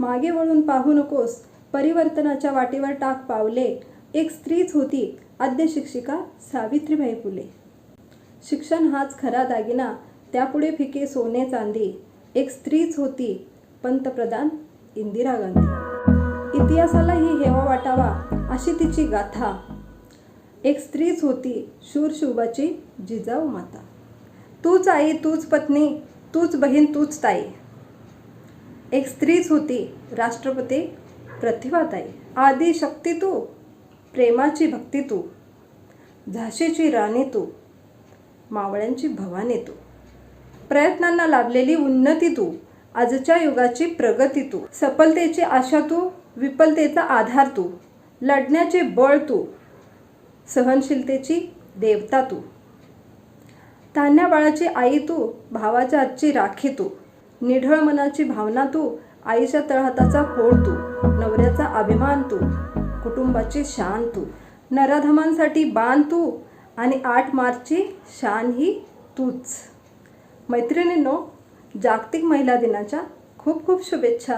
मागे वळून पाहू नकोस. परिवर्तनाच्या वाटेवर टाक पावले. एक स्त्रीच होती. आद्य शिक्षिका सावित्रीबाई फुले. शिक्षण हाच खरा दागिना. त्यापुढे फिके सोने चांदी. एक स्त्रीच होती. पंतप्रधान इंदिरा गांधी. इतिहासाला ही हेवा वाटावा अशी तिची गाथा. एक स्त्रीच होती. शूरशुभाची जिजाऊ माता. तूच आई तूच पत्नी तूच बहीण तूच ताई. एक स्त्रीच होती. राष्ट्रपती प्रतिभाताई. आदी शक्ती तू. प्रेमाची भक्ती तू. झाशीची राणी तू. मावळ्यांची भवानी तू. प्रयत्नांना लाभलेली उन्नती तू. आजच्या युगाची प्रगती तू. सफलतेची आशा तू. विफलतेचा आधार तू. लढण्याचे बळ तू. सहनशीलतेची देवता तू. तान्ह्या बाळाची आई तू. भावाच्या आजची राखी तू. निढळ मनाची भावना तू आईच्या तळहाताचा खोड तू नवऱ्याचा अभिमान तू कुटुंबाची शान तू नराधमांसाठी बाण तू आणि आठ मार्चची शान ही तूच. मैत्रिणींनो जागतिक महिला दिनाच्या खूप खूप शुभेच्छा.